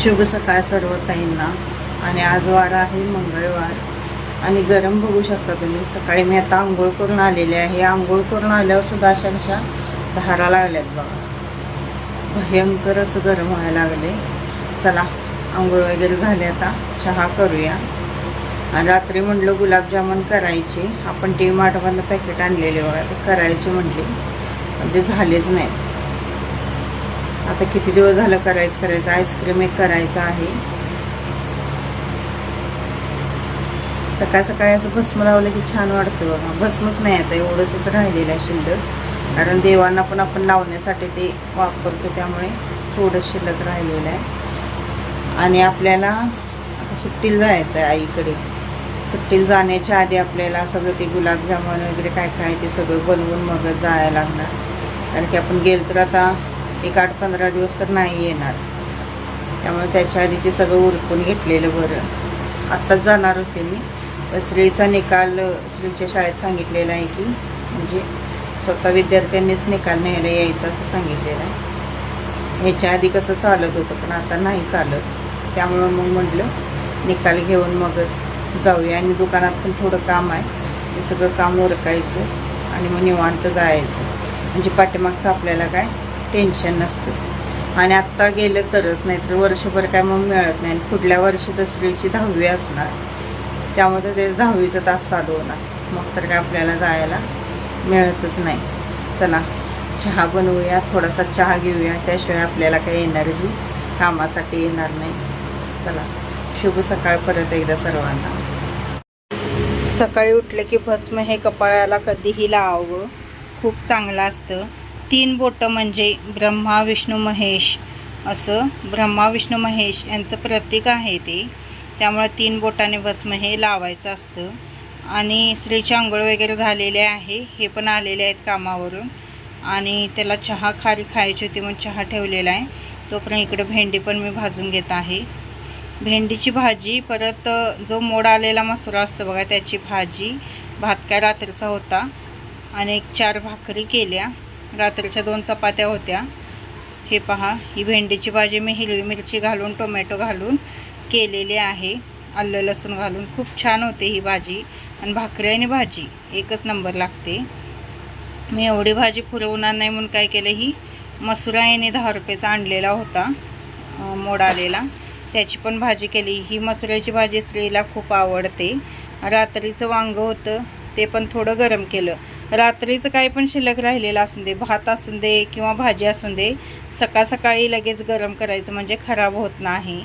शुभ सकाळ सर्व ताईंना. आणि आज वार आहे मंगळवार. आणि गरम बघू शकता तुम्ही. सकाळी मी आता आंघोळ करून आलेले आहे. आंघोळ करून आल्यावर सुद्धा अशा कशा धारा लागल्यात बघा. भयंकर असं गरम व्हायला लागले चला आंघोळ वगैरे झाले आता. चहा करूया. आणि रात्री म्हटलं गुलाबजामुन करायचे. आपण टी मार्टमधनं पॅकेट आणलेले बघा. ते करायचे म्हटले. पण ते झालेच नाहीत. आता किती दिवस झालं करायचं करायचं. आईस्क्रीम एक करायचं आहे. सकाळ सकाळी असं भस्म लावलं की छान वाटतं बघा. भस्मच नाही आता एवढंच राहिलेलं आहे शिल्लक. कारण देवांना पण आपण लावण्यासाठी ते वापरतो त्यामुळे थोडं शिल्लक राहिलेलं आहे. आणि आपल्याला सुट्टीला जायचं आहे आईकडे. सुट्टीला जाण्याच्या आधी आपल्याला सगळं ते गुलाबजामुन वगैरे काय काय ते सगळं बनवून मग जायला लागणार. कारण की आपण गेलं तर आता एक आठ पंधरा दिवस तर नाही येणार. त्यामुळे त्याच्या आधी ते सगळं उरकून घेतलेलं बरं. आत्ताच जाणार होते मी. श्रीचा निकाल श्रीच्या शाळेत सांगितलेला आहे की म्हणजे स्वतः विद्यार्थ्यांनीच निकाल न्यायला यायचा असं सांगितलेलं आहे. ह्याच्या आधी कसं चालत होतं पण आता नाही चालत. त्यामुळं मग म्हटलं निकाल घेऊन मगच जाऊया. आणि दुकानात पण थोडं काम आहे. ते सगळं काम उरकायचं आणि मग निवांत जायचं. म्हणजे पाठीमागचं आपल्याला काय? टेन्शन नसतं. आणि आत्ता गेलं तरच नाहीतर वर्षभर काय मग मिळत नाही. आणि पुढल्या वर्षी दसरीची दहावी असणार. त्यामध्ये ते दहावीचं तास चालू होणार. मग तर काय आपल्याला जायला मिळतच नाही. चला चहा बनवूया थोडासा चहा घेऊया. त्याशिवाय आपल्याला काही एनर्जी कामासाठी येणार नाही. चला शुभ सकाळ परत एकदा सर्वांना. सकाळी उठले की भस्म हे कपाळाला कधीही लावावं. खूप चांगलं असतं. तीन बोटं म्हणजे ब्रह्मा विष्णू महेश असं. ब्रह्मा विष्णू महेश यांचं प्रतीक आहे ते. त्यामुळे तीन बोटाने भस्म हे लावायचं असतं. आणि स्त्रीची आंघोळ वगैरे झालेले आहे. हे पण आलेले आहेत कामावरून. आणि त्याला चहा खारी खायची होती म्हणून चहा ठेवलेला आहे. तोपर्यंत इकडे भेंडी पण मी भाजून घेत आहे. भेंडीची भाजी परत जो मोड आलेला मसुरा असतो बघा त्याची भाजी भात काय रात्रीचा होता. आणि एक चार भाकरी केल्या. रात्रीच्या दोन चपात्या होत्या. हे पहा ही भेंडीची भाजी मी हिरवी मिरची घालून टोमॅटो घालून केलेले आहे. आलं लसूण घालून खूप छान होते ही भाजी. आणि भाकरी आणि भाजी एकच नंबर लागते. मी एवढी भाजी पुरवणार नाही म्हणून काय केलं ही मसुरा याने दहा रुपयाचा आणलेला होता मोड आलेला त्याची पण भाजी केली. ही मसुऱ्याची भाजी स्त्रीला खूप आवडते. रात्रीचं वांगं होतं ते पण थोडं गरम केलं. रात्रीचं काही पण शिल्लक राहिलेलं असून दे भात असून दे किंवा भाजी असून दे सकाळ सकाळी लगेच गरम करायचं म्हणजे खराब होत नाही.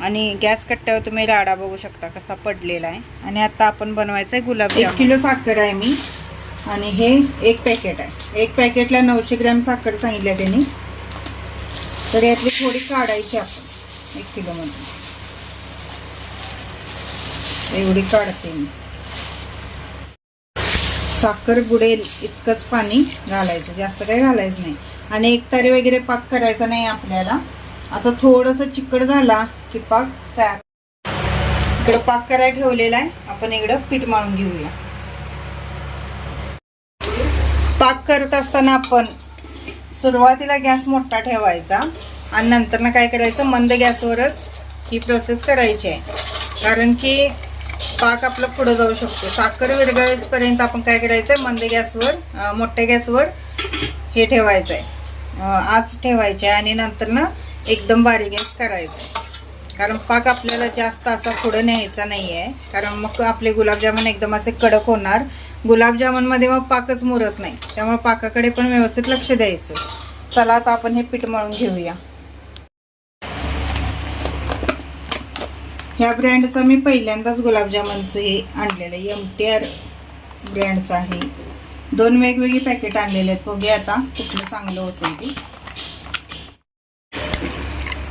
आणि गॅस कट्ट्यावर तुम्ही राडा बघू शकता कसा पडलेला आहे. आणि आता आपण बनवायचं आहे गुलाबजाम एक किलो साखर आहे मी. आणि हे एक पॅकेट आहे. एक पॅकेटला नऊशे ग्रॅम साखर सांगितल्या त्यांनी. तर यातली थोडी काढायची आपण. एक किलोमध्ये एवढी काढते मी. साखर बुडेल इतकंच पाणी घालायचं. जास्त काही घालायचं नाही. आणि एक तरी वगैरे पाक करायचा नाही आपल्याला. असं थोडंसं चिकट झाला की पाक तयार. इकडं पाक करायला ठेवलेला आहे. आपण इकडं पीठ माळून घेऊया. पाक करत असताना आपण सुरुवातीला गॅस मोठा ठेवायचा आणि नंतरनं काय करायचं मंद गॅसवरच ही प्रोसेस करायची आहे. कारण की पाक आपला पुढं जाऊ शकतो. साखर विरघळेसपर्यंत आपण काय करायचं आहे मंद गॅसवर मोठ्या गॅसवर हे ठेवायचं आहे आज ठेवायचे आहे आणि नंतर ना एकदम बारीक गॅस करायचा. आहे कारण पाक आपल्याला जास्त असा पुढं न्यायचा नाही आहे कारण मग आपले गुलाबजामुन एकदम असे कडक होणार. गुलाबजामुनमध्ये मग पाकच मुरत नाही. त्यामुळे पाकाकडे पण व्यवस्थित लक्ष द्यायचं. चला आता आपण हे पीठ मळून घेऊया. ह्या ब्रँडचं मी पहिल्यांदाच गुलाबजामुनचं हे आणलेलं आहे. एम टी आर ब्रँडचं आहे. दोन वेगवेगळी पॅकेट आणलेले आहेत. बघूया आता कुठलं चांगलं होतं ते.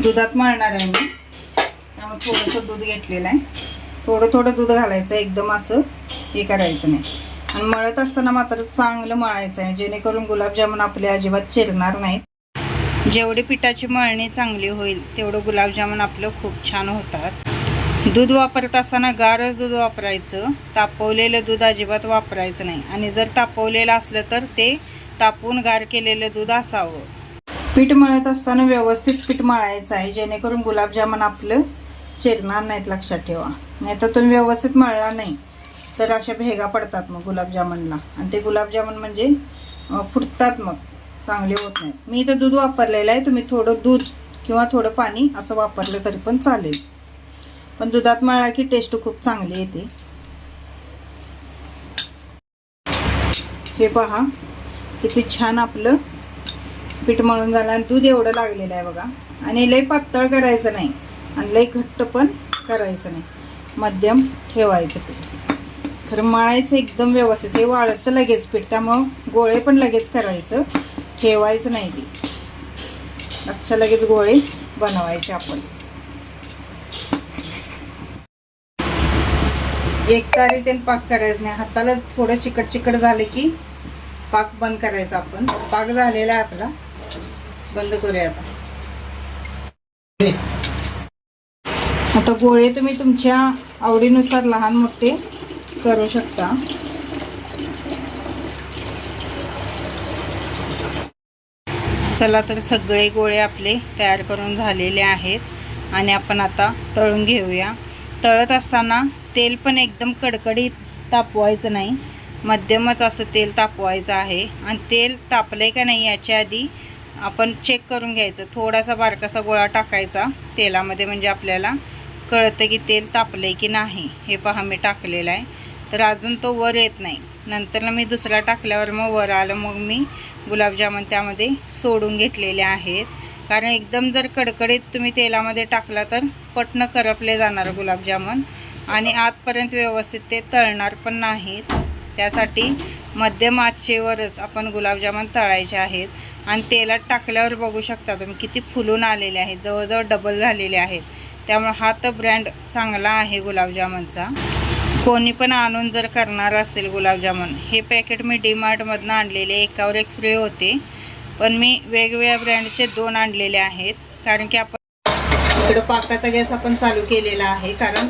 दुधात मळणार आहे मी. त्यामुळे थोडंसं दूध घेतलेलं आहे. थोडं थोडं दूध घालायचं एकदम असं हे करायचं नाही. आणि मळत असताना मात्र चांगलं मळायचं आहे जेणेकरून गुलाबजामुन आपले अजिबात चिरणार नाहीत. जेवढी पिठाची मळणी चांगली होईल तेवढं गुलाबजामुन आपलं खूप छान होतात. दूध वापरत असताना गारच दूध वापरायचं. तापवलेलं दूध अजिबात वापरायचं नाही. आणि जर तापवलेलं असलं तर ते तापवून गार केलेलं दूध असावं. पीठ मळत असताना व्यवस्थित पीठ मळायचं आहे. जेणेकरून गुलाबजामुन आपलं चिरणार नाहीत लक्षात ठेवा. नाही तर तुम्ही व्यवस्थित मळला नाही. तर अशा भेगा पडतात मग गुलाबजामुनला. आणि ते गुलाबजामुन म्हणजे फुटतात मग. चांगले होत नाहीत मी इथं दूध वापरलेलं आहे. तुम्ही थोडं दूध किंवा थोडं पाणी असं वापरलं तरी पण चालेल. पण दुधात मळला की टेस्ट खूप चांगली येते. हे पहा किती छान आपलं पीठ मळून झालं आणि दूध एवढं लागलेलं आहे बघा. आणि लई पातळ करायचं नाही. आणि लई घट्ट पण करायचं नाही. मध्यम ठेवायचं पीठ. खरं मळायचं एकदम व्यवस्थित. हे वाळचं लगेच पीठ. त्यामुळं गोळे पण लगेच करायचं. ठेवायचं नाही ते. लक्ष लगेच गोळे बनवायचे आपण. एक तारी तेल पाक करायचं नाही. हाताला थोडं चिकट चिकट झालं की पाक बंद करायचा आपण. पाक झालेला आहे आपला. बंद करूया आता. आता गोळे तुम्ही तुमच्या आवडीनुसार लहान मोठे करू शकता. चला तर सगळे गोळे आपले तयार करून झालेले आहेत आणि आपण आता तळून घेऊया. तळत असताना तेल पण एकदम कडकडीत तापवायचं नाही. मध्यमच असं तेल तापवायचं आहे. आणि तेल तापलंय का नाही याच्या आधी आपण चेक करून घ्यायचं. थोडासा बारकासा गोळा टाकायचा तेलामध्ये म्हणजे आपल्याला कळतं की तेल तापलंय की नाही हे पहा मी टाकलेलं आहे. तर अजून तो वर येत नाही. नंतर मी दुसरा टाकल्यावर मग वर आलं मग मी गुलाबजामुन त्यामध्ये सोडून घेतलेले आहेत. कारण एकदम जर कडकडीत तुम्ही तेलामध्ये टाकला तर पटणं करपले जाणार गुलाबजामुन. आणि आतपर्यंत व्यवस्थित ते तळणार पण नाहीत. त्यासाठी मध्यम आचेवरच आपण गुलाबजामुन तळायचे आहेत. आणि तेलात टाकल्यावर बघू शकता तुम्ही किती फुलून आलेले आहेत. जवळजवळ डबल झालेले आहेत. त्यामुळे हा तर ब्रँड चांगला आहे गुलाबजामुनचा. कोणी पण आणून जर करणार असेल गुलाबजामुन हे पॅकेट मी डीमार्टमधनं आणलेले एकावर एक फ्री होते. पण मी वेगवेगळ्या ब्रँडचे दोन आणलेले आहेत. कारण की आपण इकडं पाकाचा गॅस आपण चालू केलेला आहे. कारण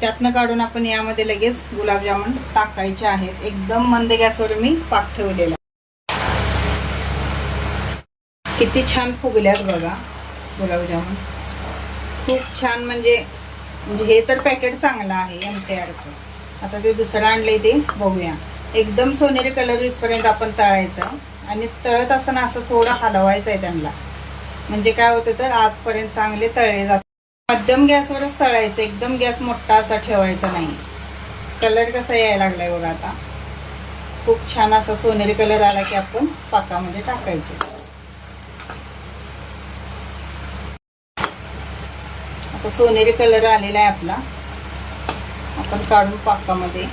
त्यातनं काढून आपण यामध्ये लगेच गुलाबजामुन टाकायचे आहेत. एकदम मंद गॅसवर मी पाक ठेवलेला किती छान फुगल्यात बघा गुलाबजामुन. खूप छान म्हणजे म्हणजे हे तर पॅकेट चांगलं आहे एम टी आरचं. आता ते दुसरं आणलंय ते बघूया. एकदम सोनेरी कलर येईपर्यंत आपण तळायचं. आणि तळत असताना असं थोडं हलवायचं आहे त्यांना. म्हणजे काय होतं तर आजपर्यंत चांगले तळले जातात. मध्यम गॅसवरच तळायचं एकदम गॅस मोठा असा ठेवायचा नाही. कलर कसा यायला लागलाय बघा आता. खूप छान असा सोनेरी कलर आला की आपण पाकामध्ये टाकायचे. आता सोनेरी कलर आलेला आहे आपला. आपण काढून पाकामध्ये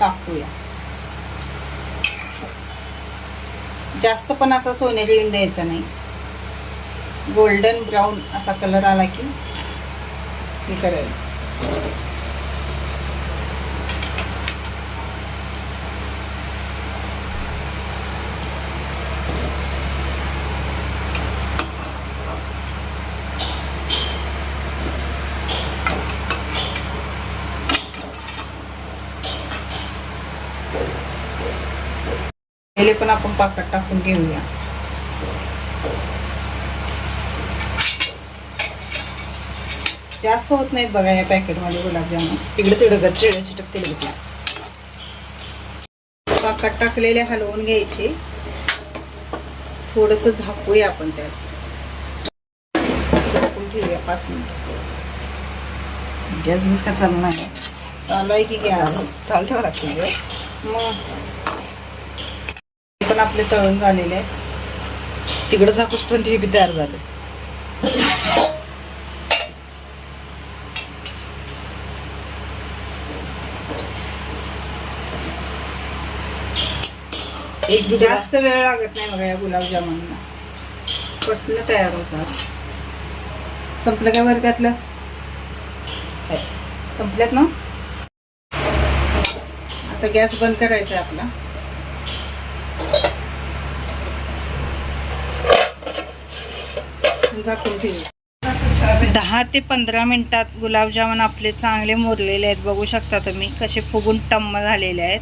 टाकूया. जास्त पण असा सोनेरी येऊन द्यायचा नाही. गोल्डन ब्राऊन असा कलर आला की हे करायचं. पहिले पण आपण पाकात टाकून घेऊया. जास्त होत नाहीत बघा या पॅकेटमध्ये गुलाबजामुन. तिकडे तिकडं चिड चिटक तिकडे पाकात टाकलेले हलवून घ्यायचे. थोडस झाकूया आपण त्याच. झाकून ठेवूया पाच मिनिट. गॅस बीस का चालू नाही. चालू आहे की गॅस? चालू ठेवा लागते गॅस मग? पण आपले तळून झालेले आहेत. तिकडं झाकूसपर्यंत हे बी तयार झालं. एक जास्त वेळ लागत नाही बघा या गुलाबजामुनला. पटणं तयार होतात. संपलं काय बरं त्यातलं? संपल्यात ना? आता गॅस बंद करायचा आहे आपला. झाकून ठेवू. दहा ते पंधरा मिनिटात गुलाबजामुन आपले चांगले मुरलेले आहेत. बघू शकता तुम्ही कसे फुगून टम्म झालेले आहेत.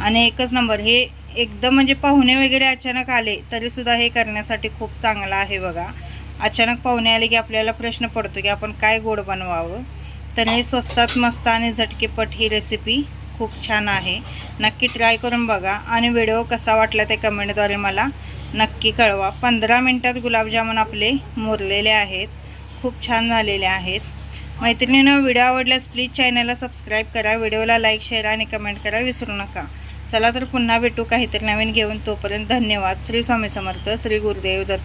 आणि एकच नंबर हे एकदम म्हणजे पाहुणे वगैरे अचानक आले तरीसुद्धा हे करण्यासाठी खूप चांगलं आहे बघा. अचानक पाहुणे आले की आपल्याला प्रश्न पडतो की आपण काय गोड बनवावं? तर हे स्वस्तात मस्त आणि झटकेपट ही रेसिपी खूप छान आहे. नक्की ट्राय करून बघा. आणि व्हिडिओ कसा वाटला ते कमेंटद्वारे मला नक्की कळवा. पंधरा मिनटात गुलाबजामुन आपले मुरलेले आहेत. खूप छान झालेले आहेत. मैत्रिणीनं व्हिडिओ आवडल्यास प्लीज चॅनलला सबस्क्राईब करा. व्हिडिओला लाईक शेअर आणि कमेंट करा. विसरू नका. चला तर पुन्हा भेटू काहीतरी नवीन घेऊन. तोपर्यंत धन्यवाद. श्री स्वामी समर्थ श्री गुरुदेव दत्त.